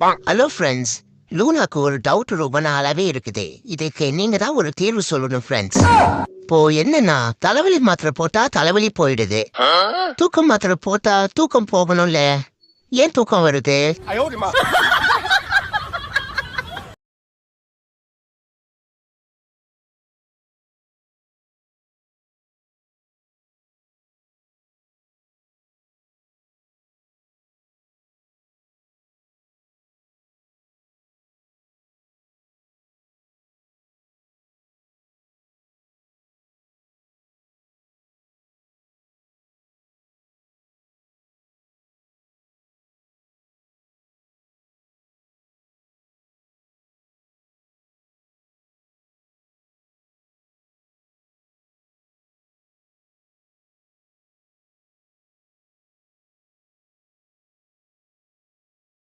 Hello friends லூனாக்கு ஒரு doubt ரொம்ப நாளாவே இருக்குது. இதுக்கு நீங்க தான் ஒரு தீர்வு சொல்லணும் ஃப்ரெண்ட்ஸ் இப்போ என்னன்னா தலைவலி மாத்திரை போட்டா தலைவலி போயிடுது. தூக்கம் மாத்திரை போட்டா தூக்கம் போகணும்ல. ஏன் தூக்கம் வருது?